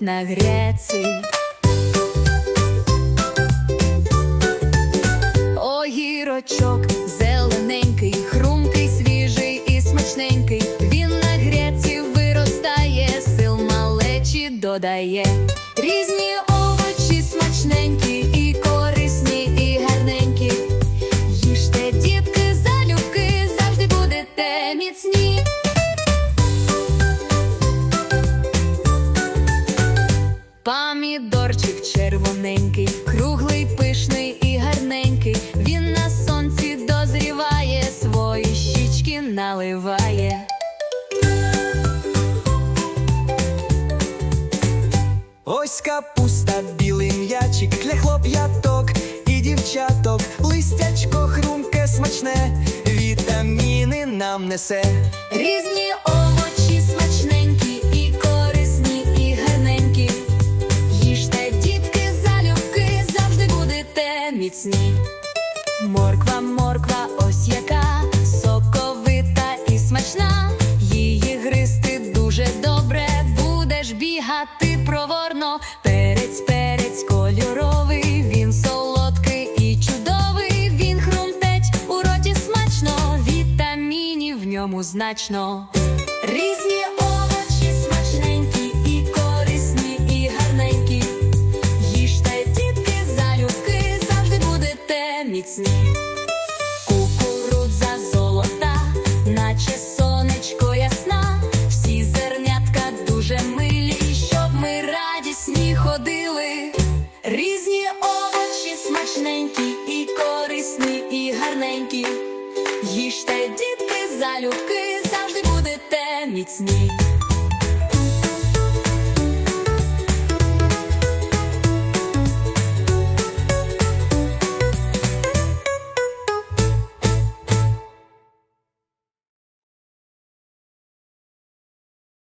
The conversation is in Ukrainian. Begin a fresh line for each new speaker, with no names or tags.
ростуть на Греції. Огірочок зелененький, хрумкий, свіжий і смачненький. Він на греці виростає, сил малечі додає. Різні овочі смачненькі, наливає.
Ось капуста, білий м'ячик для хлоп'яток і дівчаток, листячко хрумке, смачне, вітаміни нам несе.
Різні овочі смачненькі і корисні, і гарненькі. Їжте, дітки, залюбки, завжди будете міцні. Бігати проворно. Перець, перець кольоровий, він солодкий і чудовий. Він хрумтеть у роті смачно, вітамінів в ньому значно. Різні овочі смачненькі і корисні, і гарненькі. Їжте, дітки, залюбки, завжди будете міцні. Смачненькі, і корисні, і гарненькі. Їжте, дітки, залюбки, завжди будете міцні.